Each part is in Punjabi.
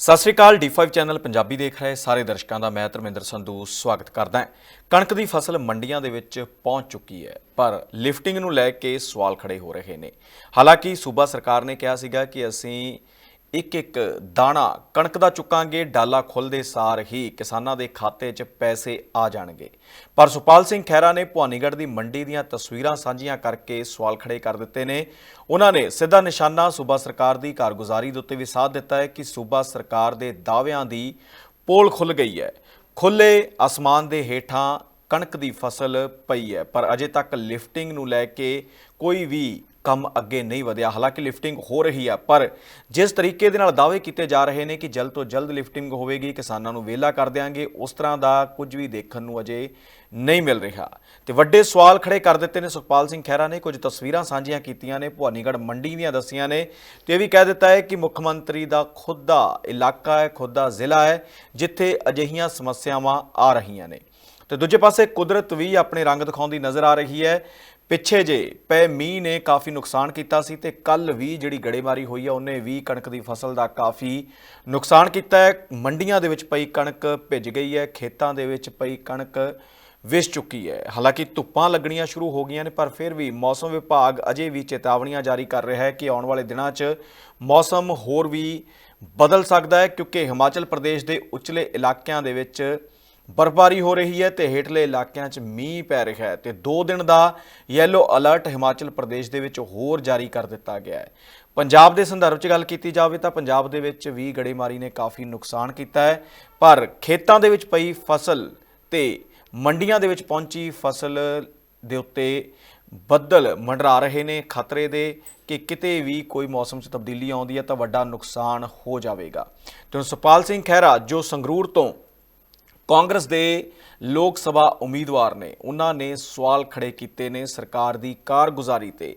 ਸਤਿ ਸ਼੍ਰੀ ਅਕਾਲ D5 ਚੈਨਲ ਪੰਜਾਬੀ ਦੇਖ ਰਹੇ ਸਾਰੇ ਦਰਸ਼ਕਾਂ ਦਾ, ਮੈਂ ਧਰਮਿੰਦਰ ਸੰਧੂ ਸਵਾਗਤ ਕਰਦਾ ਹਾਂ। ਕਣਕ ਦੀ ਫਸਲ ਮੰਡੀਆਂ ਦੇ ਵਿੱਚ ਪਹੁੰਚ ਚੁੱਕੀ ਹੈ, ਪਰ ਲਿਫਟਿੰਗ ਨੂੰ ਲੈ ਕੇ ਸਵਾਲ ਖੜੇ ਹੋ ਰਹੇ ਨੇ। ਹਾਲਾਂਕਿ ਸੂਬਾ ਸਰਕਾਰ ਨੇ ਕਿਹਾ ਸੀਗਾ ਕਿ ਅਸੀਂ ਇੱਕ ਇੱਕ ਦਾਣਾ ਕਣਕ ਦਾ ਚੁੱਕਾਂਗੇ, ਡਾਲਾ ਖੁੱਲਦੇ ਸਾਰ ਹੀ ਕਿਸਾਨਾਂ ਦੇ ਖਾਤੇ 'ਚ ਪੈਸੇ ਆ ਜਾਣਗੇ। ਪਰ ਸੁਪਾਲ ਸਿੰਘ ਖਹਿਰਾ ਨੇ ਭਵਾਨੀਗੜ੍ਹ ਦੀ ਮੰਡੀ ਦੀਆਂ ਤਸਵੀਰਾਂ ਸਾਂਝੀਆਂ ਕਰਕੇ ਸਵਾਲ ਖੜੇ ਕਰ ਦਿੱਤੇ ਨੇ। ਉਹਨਾਂ ਨੇ ਸਿੱਧਾ ਨਿਸ਼ਾਨਾ ਸੂਬਾ ਸਰਕਾਰ ਦੀ ਕਾਰਗੁਜ਼ਾਰੀ ਦੇ ਉੱਤੇ ਵੀ ਸਾਥ ਦਿੱਤਾ ਹੈ ਕਿ ਸੂਬਾ ਸਰਕਾਰ ਦੇ ਦਾਅਵਿਆਂ ਦੀ ਪੋਲ ਖੁੱਲ ਗਈ ਹੈ। ਖੁੱਲੇ ਅਸਮਾਨ ਦੇ ਹੇਠਾਂ ਕਣਕ ਦੀ ਫਸਲ ਪਈ ਹੈ, ਪਰ ਅਜੇ ਤੱਕ ਲਿਫਟਿੰਗ ਨੂੰ ਲੈ ਕੇ ਕੋਈ ਵੀ ਕੰਮ ਅੱਗੇ ਨਹੀਂ ਵਧਿਆ। ਹਾਲਾਂਕਿ ਲਿਫਟਿੰਗ ਹੋ ਰਹੀ ਹੈ ਪਰ ਜਿਸ ਤਰੀਕੇ ਦੇ ਨਾਲ ਦਾਅਵੇ ਕੀਤੇ ਜਾ ਰਹੇ ਨੇ ਕਿ ਜਲਦ ਤੋਂ ਜਲਦ ਲਿਫਟਿੰਗ ਹੋਵੇਗੀ, ਕਿਸਾਨਾਂ ਨੂੰ ਵਿਹਲਾ ਕਰ ਦਿਆਂਗੇ, ਉਸ ਤਰ੍ਹਾਂ ਦਾ ਕੁਝ ਵੀ ਦੇਖਣ ਨੂੰ ਅਜੇ ਨਹੀਂ ਮਿਲ ਰਿਹਾ। ਤੇ ਵੱਡੇ ਸਵਾਲ ਖੜੇ ਕਰ ਦਿੱਤੇ ਨੇ ਸੁਖਪਾਲ ਸਿੰਘ ਖਹਿਰਾ ਨੇ, ਕੁਝ ਤਸਵੀਰਾਂ ਸਾਂਝੀਆਂ ਕੀਤੀਆਂ ਨੇ ਭਵਾਨੀਗੜ੍ਹ ਮੰਡੀ ਦੀਆਂ ਦੱਸੀਆਂ ਨੇ। ਤੇ ਇਹ ਵੀ ਕਹਿ ਦਿੱਤਾ ਹੈ ਕਿ ਮੁੱਖ ਮੰਤਰੀ ਦਾ ਖੁਦ ਦਾ ਇਲਾਕਾ ਹੈ, ਖੁਦ ਦਾ ਜ਼ਿਲ੍ਹਾ ਹੈ, ਜਿੱਥੇ ਅਜਿਹੀਆਂ ਸਮੱਸਿਆਵਾਂ ਆ ਰਹੀਆਂ ਨੇ। ਤੇ ਦੂਜੇ ਪਾਸੇ ਕੁਦਰਤ ਵੀ ਆਪਣੇ ਰੰਗ ਦਿਖਾਉਂਦੀ ਨਜ਼ਰ ਆ ਰਹੀ ਹੈ। ਪਿੱਛੇ ਜੇ ਪਏ ਮੀਂਹ ਨੇ ਕਾਫੀ ਨੁਕਸਾਨ ਕੀਤਾ ਸੀ ਤੇ ਕੱਲ ਵੀ ਜਿਹੜੀ ਗੜੇਮਾਰੀ ਹੋਈ ਹੈ ਉਹਨੇ ਵੀ ਕਣਕ ਦੀ ਫਸਲ ਦਾ ਕਾਫੀ ਨੁਕਸਾਨ ਕੀਤਾ ਹੈ। ਮੰਡੀਆਂ ਦੇ ਵਿੱਚ ਪਈ ਕਣਕ ਭਿੱਜ ਗਈ ਹੈ, ਖੇਤਾਂ ਦੇ ਵਿੱਚ ਪਈ ਕਣਕ ਵਿਸ ਚੁੱਕੀ ਹੈ। ਹਾਲਾਂਕਿ ਧੁੱਪਾਂ ਲੱਗਣੀਆਂ ਸ਼ੁਰੂ ਹੋ ਗਈਆਂ ਨੇ, ਪਰ ਫਿਰ ਵੀ ਮੌਸਮ ਵਿਭਾਗ ਅਜੇ ਵੀ ਚੇਤਾਵਨੀਆਂ ਜਾਰੀ ਕਰ ਰਿਹਾ ਹੈ ਕਿ ਆਉਣ ਵਾਲੇ ਦਿਨਾਂ 'ਚ ਮੌਸਮ ਹੋਰ ਵੀ ਬਦਲ ਸਕਦਾ ਹੈ, ਕਿਉਂਕਿ ਹਿਮਾਚਲ ਪ੍ਰਦੇਸ਼ ਦੇ ਉਚਲੇ ਇਲਾਕਿਆਂ ਦੇ ਵਿੱਚ ਬਰਫਬਾਰੀ ਹੋ ਰਹੀ ਹੈ ਤੇ ਹੇਠਲੇ ਇਲਾਕਿਆਂ 'ਚ ਮੀਂਹ ਪੈ ਰਿਹਾ ਹੈ ਤੇ 2 ਦਿਨ ਦਾ ਯੈਲੋ ਅਲਰਟ ਹਿਮਾਚਲ ਪ੍ਰਦੇਸ਼ ਦੇ ਵਿੱਚ ਹੋਰ ਜਾਰੀ ਕਰ ਦਿੱਤਾ ਗਿਆ ਹੈ। ਪੰਜਾਬ ਦੇ ਸੰਦਰਭ 'ਚ ਗੱਲ ਕੀਤੀ ਜਾਵੇ ਤਾਂ ਪੰਜਾਬ ਦੇ ਵਿੱਚ ਵੀ ਗੜੇਮਾਰੀ ਨੇ ਕਾਫੀ ਨੁਕਸਾਨ ਕੀਤਾ ਹੈ, ਪਰ ਖੇਤਾਂ ਦੇ ਵਿੱਚ ਪਈ ਫਸਲ ਤੇ ਮੰਡੀਆਂ ਦੇ ਵਿੱਚ ਪਹੁੰਚੀ ਫਸਲ ਦੇ ਉੱਤੇ ਬੱਦਲ ਮੰਡਰਾ ਰਹੇ ਨੇ। ਖਤਰੇ ਦੇ ਕਿ ਕਿਤੇ ਵੀ ਕੋਈ ਮੌਸਮ 'ਚ ਤਬਦੀਲੀ ਆਉਂਦੀ ਹੈ ਤਾਂ ਵੱਡਾ ਨੁਕਸਾਨ ਹੋ ਜਾਵੇਗਾ। ਤੇ ਹੁਣ ਸੁਪਾਲ ਸਿੰਘ ਖਹਿਰਾ ਜੋ ਸੰਗਰੂਰ ਤੋਂ ਕਾਂਗਰਸ ਦੇ ਲੋਕ ਸਭਾ ਉਮੀਦਵਾਰ ਨੇ, ਉਹਨਾਂ ਨੇ ਸਵਾਲ ਖੜੇ ਕੀਤੇ ਨੇ ਸਰਕਾਰ ਦੀ ਕਾਰਗੁਜ਼ਾਰੀ ਤੇ।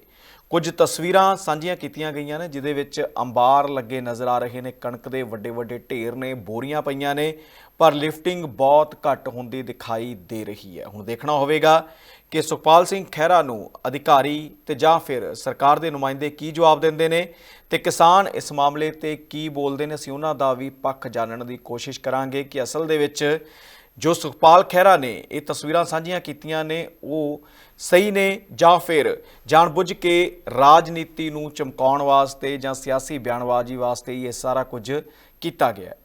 ਕੁਝ ਤਸਵੀਰਾਂ ਸਾਂਝੀਆਂ ਕੀਤੀਆਂ ਗਈਆਂ ਨੇ ਜਿਦੇ ਵਿੱਚ ਅੰਬਾਰ ਲੱਗੇ ਨਜ਼ਰ ਆ ਰਹੇ ਨੇ। ਕਣਕ ਦੇ ਵੱਡੇ ਵੱਡੇ ਢੇਰ ਨੇ, ਬੋਰੀਆਂ ਪਈਆਂ ਨੇ, ਪਰ ਲਿਫਟਿੰਗ ਬਹੁਤ ਘੱਟ ਹੁੰਦੀ ਦਿਖਾਈ ਦੇ ਰਹੀ ਹੈ। ਹੁਣ ਦੇਖਣਾ ਹੋਵੇਗਾ ਕਿ ਸੁਖਪਾਲ ਸਿੰਘ ਖਹਿਰਾ ਨੂੰ ਅਧਿਕਾਰੀ ਤੇ ਜਾਂ ਫਿਰ ਸਰਕਾਰ ਦੇ ਨੁਮਾਇੰਦੇ ਕੀ ਜਵਾਬ ਦਿੰਦੇ ਨੇ ਤੇ ਕਿਸਾਨ ਇਸ ਮਾਮਲੇ ਤੇ ਕੀ ਬੋਲਦੇ ਨੇ, ਅਸੀਂ ਉਹਨਾਂ ਦਾ ਵੀ ਪੱਖ ਜਾਣਨ ਦੀ ਕੋਸ਼ਿਸ਼ ਕਰਾਂਗੇ ਕਿ ਅਸਲ ਦੇ ਵਿੱਚ ਜੋ ਸੁਖਪਾਲ ਖਹਿਰਾ ਨੇ ਇਹ ਤਸਵੀਰਾਂ ਸਾਂਝੀਆਂ ਕੀਤੀਆਂ ਨੇ ਉਹ ਸਹੀ ਨੇ ਜਾਂ ਫਿਰ ਜਾਣਬੁੱਝ ਕੇ ਰਾਜਨੀਤੀ ਨੂੰ ਚਮਕਾਉਣ ਵਾਸਤੇ ਜਾਂ ਸਿਆਸੀ ਬਿਆਨਬਾਜ਼ੀ ਵਾਸਤੇ ਇਹ ਸਾਰਾ ਕੁਝ ਕੀਤਾ ਗਿਆ ਹੈ।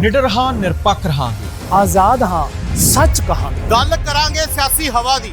ਨਿਡਰ ਹਾਂ ਨਿਰਪੱਖ ਰਹਾਂਗੇ। ਆਜ਼ਾਦ ਹਾਂ ਸੱਚ ਕਹਾਂਗੇ। ਗੱਲ ਕਰਾਂਗੇ ਸਿਆਸੀ ਹਵਾ ਦੀ।